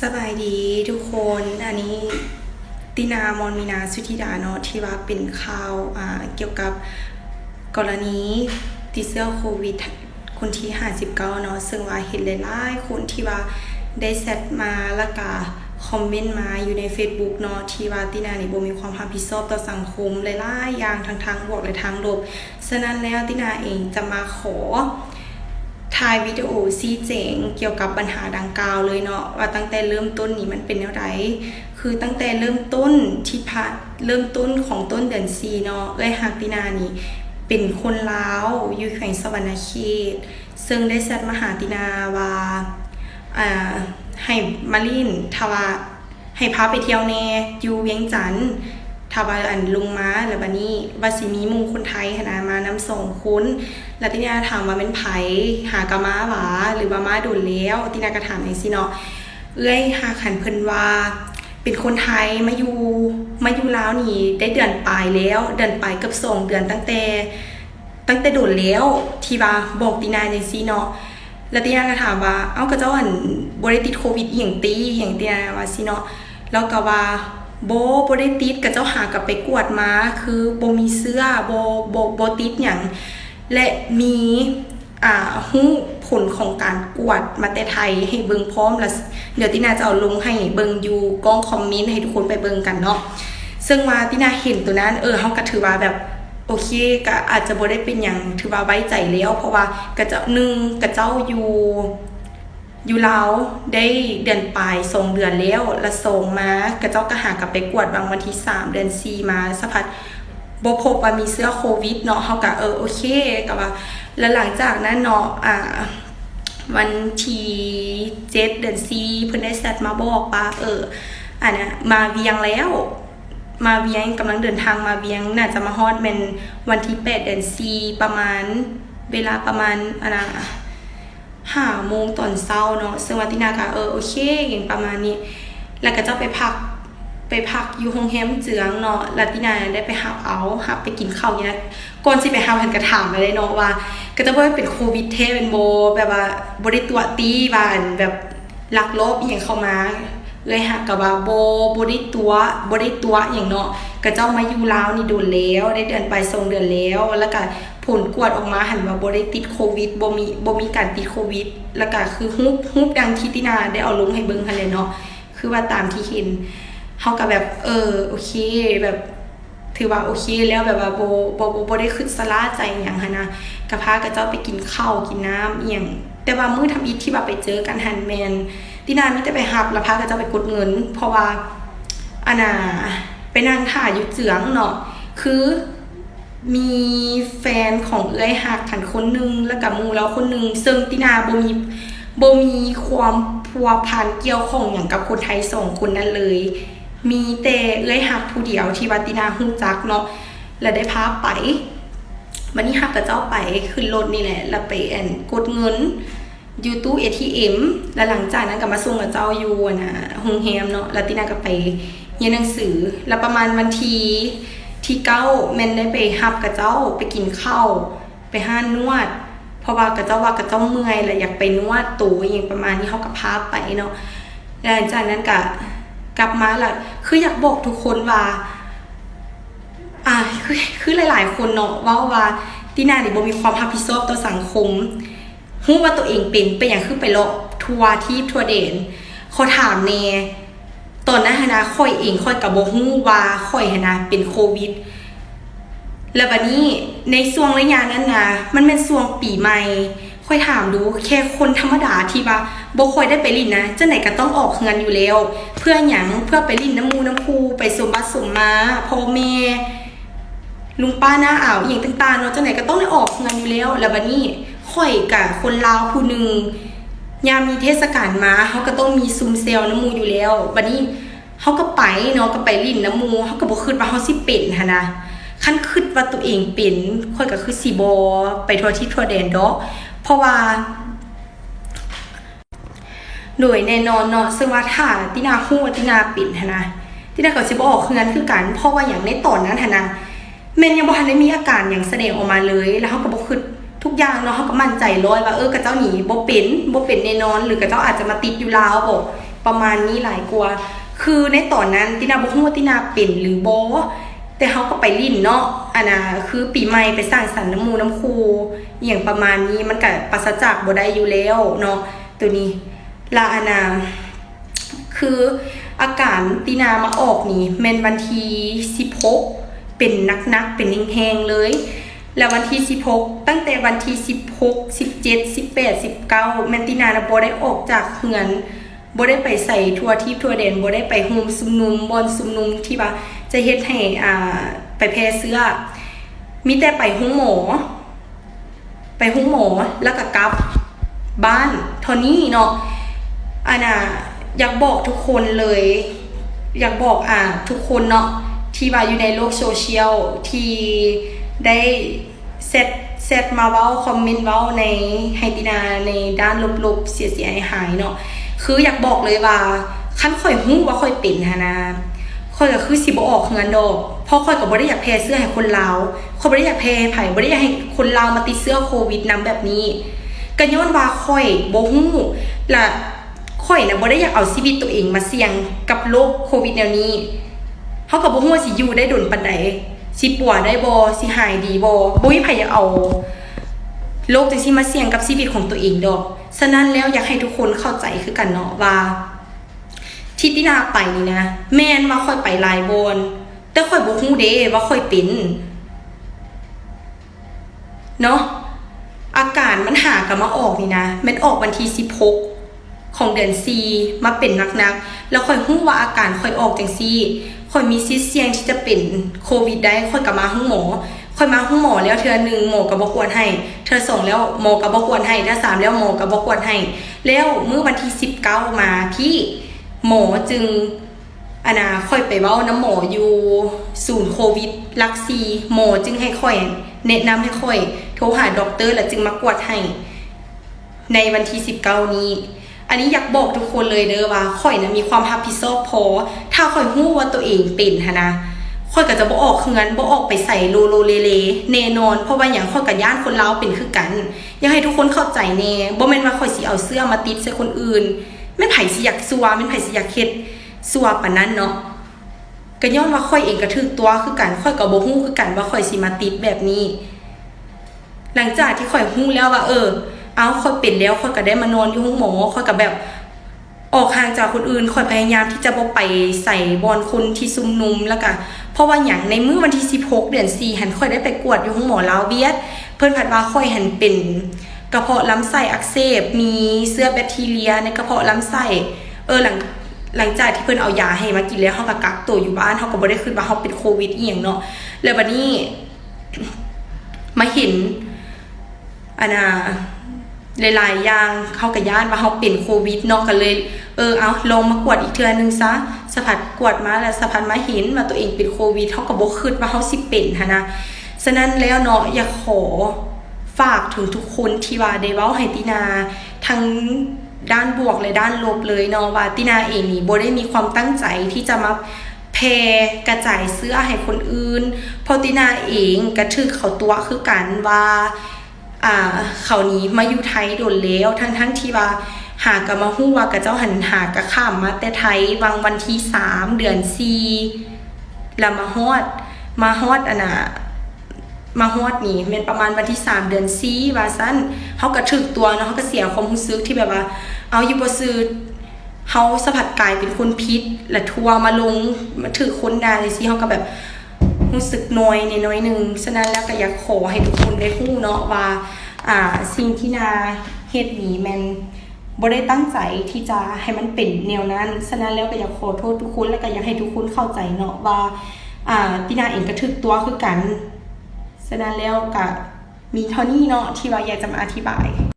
สบายดีทุกคนอันนี้ตินามอนมีนาสุธิดาเนาะที่ว่าเป็นข่าวอ่าเกี่ยวกับกรณีติดเชื้อโควิดคนที่59เนาะซึ่งว่าเห็นหลายๆคนที่ว่าได้แซดมาแล้วก็คอมเมนต์มาอยู่ใน Facebook เนาะที่ว่าตินานี่บ่มีความรับผิดชอบต่อสังคมหลายๆอย่างทั้งทางบวกและทางลบฉะนั้นแล้วตินาเองจะมาขอ ถ่ายวิดีโอซี้เจงเกี่ยวกับปัญหาดังกล่าวเลยเนาะว่าตั้งแต่เริ่มต้นนี้มันเป็นแนวใดคือตั้งแต่เริ่มต้นที่พะเริ่มต้นของต้นเดือนซีเนาะเอ้ยฮักตินานี่เป็นคนลาวอยู่แขวงสวรรณเขตซึ่งได้แซดมาหาตินาว่าอ่าให้มาลินทว่าให้พาไปเที่ยวแน่อยู่เวียงจันท น์ทว่าอันลงมาแล้วบัดนี้ว่าสิมีมู่คนไทยหนนะมานำส่งคุณแล้วตินาถามว่าเป็นไผหากะมาหวาหรือว่ามาโดนแล้วตินากระถามอย่างสิเนาะเอ้ยหาขันเพิ่นว่าเป็นคนไทยมาอยู่มาอยู่ลาวนี่ได้เดือนปลายแล้ว เดือนปลายเกับสองเดือนตั้งแต่ตั้งแต่โดนแล้วที่ว่าบอกตินาอย่างสิเนาะแล้วตินาก็ถามว่า เอ้ากระเจ้าอันบ่ได้ติดโควิดอย่างตีอย่างตินาว่าสิเนาะแล้วก็ว่า โบบ่ได้ติดกับเจ้าหากับไปกวดมา คือโบมีเสื้อบ่บ่บ่ติดหยังและมีอ่าหู้ผลของการกวดมาแต่ไทยให้เบิงพร้อมแล้วเดี๋ยวตินาจะเอาลงให้เบิงอยู่กล้องคอมเมนต์ให้ทุกคนไปเบิงกันเนาะซึ่งว่าตินาเห็นตัวนั้นเออเฮาก็ถือว่าแบบโอเคก็อาจจะบ่ได้เป็นอย่างถือว่าไว้ใจแล้ว เพราะว่ากระเจ้าหนึ่งกระเจ้าอยู่ อยู่ลาวได้เดือนปลายสองเดือนแล้วและส่งมากระเจ้าก็หากลับไปกวดบางวันที่สามเดือนสี่มาสักพักบพบว่ามีเสื้อโควิดเนาะเขาก็เออโอเคกับว่า แล้วหลังจากนั้นเนาะอ่าวันที่เจ็ดเดือนซีเพิ่นได้แซดมาบอกว่าเอออันนี้มาเวียงแล้ว มาเวียงกำลังเดินทางมาเวียงน่าจะมาฮอดเป็นวันที่แปดเดือนซีประมาณเวลาประมาณอันนะ ห้าโมงตอนเช้าเนาะซึ่งวัตินาก็เออโอเคอย่างประมาณนี้ แล้วก็จะไปพักไปพักอยู่โรงแรมเจืองเนาะลาตินาได้ไปหับเอาหับไปกินข้าวเนี่ยก่อนสิไปหับเพิ่นก็ถามมาเลยเนาะว่า ก็จะว่าเป็นโควิดเทเป็นโบแบบว่าบ่ได้ตัวตีว่านแบบลักลอบอย่างเข้ามาเลยหักกับว่าโบบ่ได้ตัวบ่ได้ตัวอย่างเนาะก็เจ้ามาอยู่ลาวนี่โดนแล้ว ได้เดือนไปส่งเดือนแล้วแล้วก็ ผลกวดออกมาหันว่าบ่ได้ติดโควิดบ่มีบ่มีการติดโควิด แล้วก็คือฮูบฮูบดังที่ตินาได้เอาลงให้เบิ่งหั่นเลยเนาะคือว่าตามที่เห็นเขาก็แบบ เออโอเคแบบถือว่าโอเคแล้วแบบว่าโบโบโบโบได้ขึ้นสลาใจอย่างฮะนะกะพากับเจ้าไปกินข้าวกินน้ำอย่างแต่ว่ามื้อทำอีทที่ว่าไปเจอกันหันแมนตินามีแต่ไปหับแล้วพากับเจ้าไปกดเงิน เพราะว่าอันน่ะไปนั่งถ่ายอยู่เจืองเนาะคือ มีแฟนของเอื้อยหักขันคนหนึงแล้วกับมูแล้วคนหนึงซึ่งตินาโบมีโบมีความพัวพันเกี่ยวของอย่างกับคนไทยสองคนนั้นเลย มีแต่เอ้อยหักผู้เดียวที่วัดตินาฮู้จักเนาะแล้วได้พาไปวันนี้หักกับเจ้าไปขึ้นรถนี่แหละแล้วไปแอนกดเงินอยู่ตู้ ATM แล้วหลังจากนั้นก็มาส่งกับเจ้าอยู่นะโรงแรมเนาะแล้วตินาก็ไปเรียนหนังสือแล้วประมาณวันที่ ที่เก้าแมนได้ไปหับกับเจ้าไปกินข้าวไปห้านนวด เพราะว่ากับเจ้าว่ากับเจ้าเมื่อยแล้วอยากไปนวดตัวอย่างประมาณนี้เขาก็พาไปเนาะแล้วหลังจากนั้นก็กลับมาและคืออยากบอกทุกคนว่า อ่าคือคือหลาย ๆ คนเนาะว่าว่าตีนานี่บ่มีความรับผิดชอบต่อสังคมฮู้ว่าตัวเองเป็นเป็นอย่างคือไปเลาะทัวร์ที่ทัวร์เดนเขาถามแน่ ตอนนั้นนะค่อยเองค่อยกับบ่ฮู้ว่าค่อยนะเป็นโควิด แล้วบัดนี้ในช่วงระยะนั้นนะมันเป็นช่วงปีใหม่ค่อยถามดูแค่คนธรรมดาที่ว่าบ่ค่อยได้ไปลินนะจังไหนก็ต้องออกเงินอยู่แล้ว เพื่อหยังเพื่อไปลินน้ำมูน้ำคูไปสมบัติสมมาพ่อแม่ลุงป้าหน้าอ่าวอย่างต่างๆเนาะจังไหนก็ต้องได้ออกเงินอยู่แล้ว แล้วบัดนี้ค่อยกับคนลาวผู้หนึ่ง ยามมีเทศกาลมาเขาก็ต้องมีซุมเซลน้ำมูอยู่แล้วบัดนี้เขาก็ไปเนาะก็ไปลินน้ำมูเขาก็บ่คิดว่าเขาสิเป็นหันะขั้นคิดว่าตัวเองเป็นค่อยก็คือสีบอไปทัวที่ทัวแดนดอกเพราะว่าโดยแน่นอนเนาะซึ่งว่าถ้าตินาฮู้ว่าตินาเป็นหั้นะตินาก็สิบ่ออกเฮือนคือกันเพราะว่าอย่างในตอนนั้นหั้นะแม่นยังบ่ทันได้มีอาการอย่างแสดงออกมาเลย แล้วเขาก็บ่คิด ทุกอย่างเนาะเขาก็มั่นใจร้อยว่าเออกระเจ้าหนีบ่เป็นบ่เป็นแน่นอน หรือกระเจ้าอาจจะมาติดอยู่ลาวบ่ประมาณนี้หลายกว่าคือในตอนนั้นตินาบ่ฮู้ว่าตินาเป็นหรือบ่แต่เขาก็ไปลิ้นเนาะอันน่ะคือปีใหม่ไปสร้างสรรค์น้ำมูน้ำคูอย่างประมาณนี้มันก็ปราจากบ่ได้อยู่แล้วเนาะตัวนี้ลาอันน่ะคืออาการตินามาออกนี่แม่นวันที16 เป็นนักๆ เป็นแห้งๆเลย แล้ววันที่ 16 ตั้งแต่วันที่ 16 17 18 19แมนตินานะบ่ได้ออกจากเฮือนบ่ได้ไปใส่ทัวร์ที่ทัวร์เดนบ่ได้ไปโฮมซุมนุมบอนซุมนุมที่ว่าจะเฮ็ดให้อ่าไปแพร่เสื้อ มีแต่ไปห้องหมอ ไปห้องหมอแล้วก็กลับบ้านเท่านี้เนาะอันน่ะอยากบอกทุกคนเลย อยากบอกอ่าทุกคนเนาะที่ว่าอยู่ในโลกโซเชียลที่ ได้เซตเซตมาเว้าคอมเมนต์เว้าในไฮตินาในด้านลบๆเสียๆหายๆเนาะคืออยากบอกเลยว่าคันข่อยฮู้ว่าข่อยเป็นหนนะข่อยก็คือสิบออกเงินดอกเพราะข่อยก็บ่ได้อยากแพ้เสื้อให้คนลาวข่อยบ่ได้อยากแพ้ไผบ่ได้อยากให้คนลาวมาติดเสื้อโควิดนํแบบนี้ก็ย้อนว่าข่อยบ่ฮู้ละข่อยนะบ่ได้อยากเอาชีวิตตัวเองมาเสี่ยงกับโรคโควิดแนวนี้เฮาก็บ่ฮู้ว่าสิอยู่ได้ดนปานใด สิปวยได้บ่สิหายดีบบ่มีไผอยากเอาโรคจังซี่มาเสี่ยงกับชีวิตของตัวเองดอก ฉะนั้นแล้วอยากให้ทุกคนเข้าใจคือกันเนาะว่าที่ตินาไปนี่นะ แม่นว่าค่อยไปลายบน แต่ค่อยบ่ฮู้เดว่าค่อยเป็นเนาะอาการมันหากันมาออกนี่นะมันออกวันที่16ของเดือนซีมาเป็นนักๆ แล้วค่อยฮู้ว่าอาการค่อยออกจังซี่ คอยมีซิสเสียงที่จะเป็นโควิดได้คอยกลับมาห้องหมอคอยมาห้องหมอแล้วเทื่อหนึ่งหมอก็บ่ควรให้เทื่อสองแล้วหมอก็บ่ควรให้เทื่อสามแล้วหมอก็บ่ควรให้ แล้วเมื่อวันที่19มาที่หมอจึงอันน่ะค่อยไปเว้าน้ำหมออยู่ศูนย์โควิดลักซีหมอจึงให้ค่อย แนะนำให้ค่อย โทรหาด็อกเตอร์แล้วจึงมากวดให้ ในวันที่19นี้ อันนี้อยากบอกทุกคนเลยเด้อว่าข่อยนะมีความรับผิดชอบพอ ถ้าข่อยรู้ว่าตัวเองเป็นหนนะข่อยก็จะบ่ออกเฮือนบ่ออกไปใส่โลโลเลเลแน่นอน เพราะว่าอย่างข่อยกับย่านคนเล้าเป็นคือกัน อยากให้ทุกคนเข้าใจแน่บ่แม่นว่าข่อยสิเอาเสื้อมาติดใส่คนอื่นแม่นไผสิอยากซัวแม่นไผสิอยากเฮ็ดซัวปานนั้นเนาะก็ย้อนว่าข่อยเองก็ถึกตัวคือกันข่อยก็บ่ฮู้คือกันว่าข่อยสิมาติดแบบนี้ หลังจากที่ข่อยฮู้แล้วว่าเออ เอาข่อยเป็นแล้วข่อยก็ได้มานอนอยู่ห้องหมอข่อยก็แบบ ออกห่างจากคนอื่นข่อยพยายามที่จะบ่ไปใส่บอนคนที่ซุ่มนุมแล้วก็เพราะว่าอย่างในมื้อวันที่16เดือน4หันข่อยได้ไปกวดอยู่ห้องหมอลาวเวียด เพิ่นผัดว่าข่อยหันเป็นกระเพาะลำไส้อักเสบมีเชื้อแบคทีเรียในกระเพาะลำไส้เออหลังหลังจากที่เพิ่นเอายาให้มากินแล้วเฮาก็กักตัวอยู่บ้านเฮาก็บ่ได้คิดว่าเฮาเป็นโควิดอีหยังเนาะแล้วบัดนี้มาเห็นอันน่ะ หลายๆอย่างเข้ากับย่านว่าเฮาเป็นโควิดเนาะก็เลย เออเอาลงมากวดอีกเทื่อนึงซะสะพัดกวดมาแล้วสะพัดมาเห็นว่าตัวเองเป็นโควิดเฮาก็บ่คิดว่าเฮาสิเป็นหันะฉะนั้นแล้วเนาะอยากขอฝากถึงทุกคนที่ว่าได้เว้าให้ตินาทั้งด้านบวกและด้านลบเลยเนาะว่าตินาเองนี่บได้มีความตั้งใจที่จะมาแพร่กระจายเสื้อให้คนอื่นพอตินาเองกระทึกเขาตัวคือกันว่า อ่าเขานี้มาอยู่ไทยโดนแล้วทั้งทั้งที่ว่าหากะมาฮู้ว่ากะเจ้าหันหากะข้ามมาแต่ไทยวางวันที่สามเดือนสี่แล้วมาฮอด มาฮอดอันน่ะมาฮอดนี่เป็นประมาณวันที่ 3 เดือนซีว่าซั่นเฮาก็ถึกตัวเนาะเฮาก็เสียความรู้สึกที่แบบว่า เอาอยู่บ่ซื้อเฮาสะพัดกายเป็นคนพิษและทัวมาลงมาถือคนด่าจังซี่เฮาก็แบบ รู้สึกน้อยนิดน้อยหนึ่งฉะนั้นแล้วก็อยากขอให้ทุกคนได้ฮู้เนาะว่าอ่าสิ่งที่นาเฮ็ดนี้แม่นบ่ได้ตั้งใจที่จะให้มันเป็นแนวนั้น ฉะนั้นแล้วก็อยากขอโทษทุกคนแล้วก็อยากให้ทุกคนเข้าใจเนาะว่าอ่าตินาเองก็ถึกตัวคือกัน ฉะนั้นแล้วก็มีเท่านี้เนาะที่ว่าอยากจะมาอธิบาย